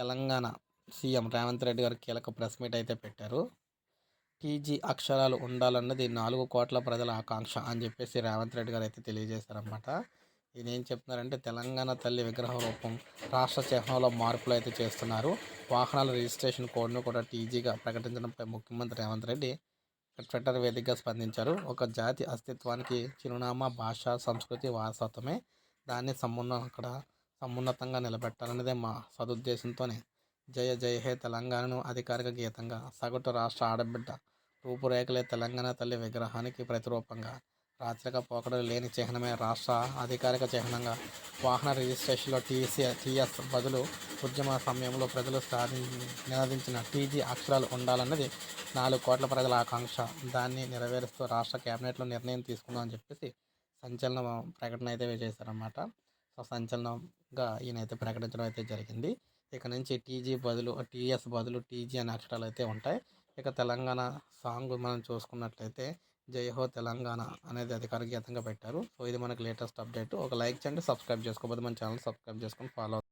Telangana CM Revanth Reddy గారు కీలక press meet అయితే పెట్టారు. టీజీ అక్షరాలు ఉండాలన్నది నాలుగు కోట్ల ప్రజల ఆకాంక్ష అని చెప్పేసి రేవంత్ రెడ్డి గారు అయితే తెలియజేశారనమాట ఇది ఏం చెప్తున్నారంటే తెలంగాణ తల్లి విగ్రహ రూపం రాష్ట్ర చిహ్నంలో మార్పులు అయితే చేస్తున్నారు. వాహనాల రిజిస్ట్రేషన్ కోడ్ను కూడా టీజీగా ప్రకటించడంపై ముఖ్యమంత్రి రేవంత్ రెడ్డి ట్విట్టర్ వేదికగా స్పందించారు. ఒక జాతి అస్తిత్వానికి చిరునామా భాష సంస్కృతి వారసత్వమే దాన్ని సంబంధం అక్కడ సమున్నతంగా నిలబెట్టాలన్నదే మా సదుద్దేశంతోనే. జయ జయ హే తెలంగాణను అధికారిక గీతంగా. సగటు రాష్ట్ర ఆడబిడ్డ రూపురేఖలే తెలంగాణ తల్లి విగ్రహానికి ప్రతిరూపంగా. రాత్రిక పోకడలు లేని చిహ్నమే రాష్ట్ర అధికారిక చిహ్నంగా. వాహన రిజిస్ట్రేషన్లో టీసీ టీఎస్ బదులు ఉద్యమ సమయంలో ప్రజలు సాధి నినదించిన టీజీ అక్షరాలు ఉండాలన్నది నాలుగు కోట్ల ప్రజల ఆకాంక్ష. దాన్ని నెరవేరుస్తూ రాష్ట్ర కేబినెట్లో నిర్ణయం తీసుకుందామని చెప్పేసి సంచలన ప్రకటన అయితే చేశారన్నమాట సో సంచలనంగా ఈయనైతే ప్రకటించడం అయితే జరిగింది. ఇక నుంచి టీజీ బదులు టీఎస్ బదులు టీజీ అనే అక్షరాలు అయితే ఉంటాయి. ఇక తెలంగాణ సాంగ్ మనం చూసుకున్నట్లయితే జై హో తెలంగాణ అనేది అధికార గీతంగా పెట్టారు. సో ఇది మనకి లేటెస్ట్ అప్డేట్. ఒక లైక్ చేయండి సబ్స్క్రైబ్ చేసుకోబోదు మన ఛానల్ సబ్స్క్రైబ్ చేసుకొని ఫాలో